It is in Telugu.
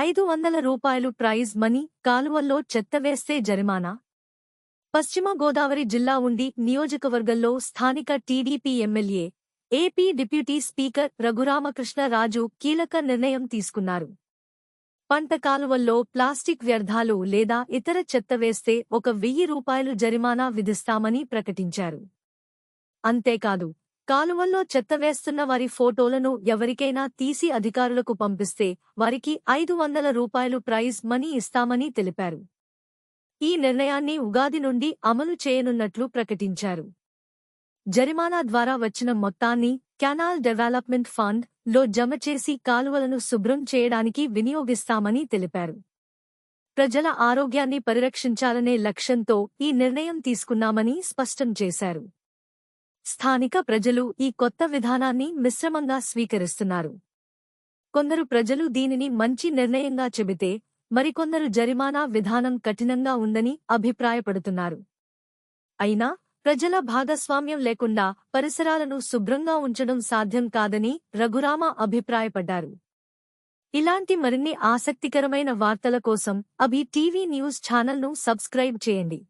ఐదు వందల రూపాయలు ప్రైజ్ మనీ కాలువల్లో చెత్త వేస్తే జరిమానా? పశ్చిమ గోదావరి జిల్లా ఉండి నియోజకవర్గంలో స్థానిక TDP MLA AP deputy speaker Raghurama Krishna Raju కీలక నిర్ణయం తీసుకున్నారు. పంట కాలువల్లో ప్లాస్టిక్ వ్యర్థాలు లేదా ఇతర చెత్త వేస్తే ఒక వెయ్యి రూపాయలు జరిమానా విధిస్తామని ప్రకటించారు. అంతేకాదు కాలువల్లో చెత్త వేస్తున్న వారి ఫోటోలను ఎవరికైనా తీసి అధికారులకు పంపిస్తే వారికి ఐదు వందల రూపాయలు ప్రైజ్ మనీ ఇస్తామని తెలిపారు. ఈ నిర్ణయాన్ని ఉగాది నుండి అమలు చేయనున్నట్లు ప్రకటించారు. జరిమానా ద్వారా వచ్చిన మొత్తాన్ని కెనాల్ డెవలప్మెంట్ ఫండ్లో జమ చేసి కాలువలను శుభ్రం చేయడానికి వినియోగిస్తామని తెలిపారు. ప్రజల ఆరోగ్యాన్ని పరిరక్షించాలనే లక్ష్యంతో ఈ నిర్ణయం తీసుకున్నామని స్పష్టం చేశారు. స్థానిక ప్రజలు ఈ కొత్త విధానాన్ని మిశ్రమంగా స్వీకరిస్తున్నారు. కొందరు ప్రజలు దీనిని మంచి నిర్ణయంగా చెబితే మరికొందరు జరిమానా విధానం కఠినంగా ఉందని అభిప్రాయపడుతున్నారు. అయినా ప్రజల భాగస్వామ్యం లేకుండా పరిసరాలను శుభ్రంగా ఉంచడం సాధ్యం కాదని రఘురామ అభిప్రాయపడ్డారు. ఇలాంటి మరిన్ని ఆసక్తికరమైన వార్తల కోసం అభి టీవీ న్యూస్ ఛానల్ను సబ్స్క్రైబ్ చేయండి.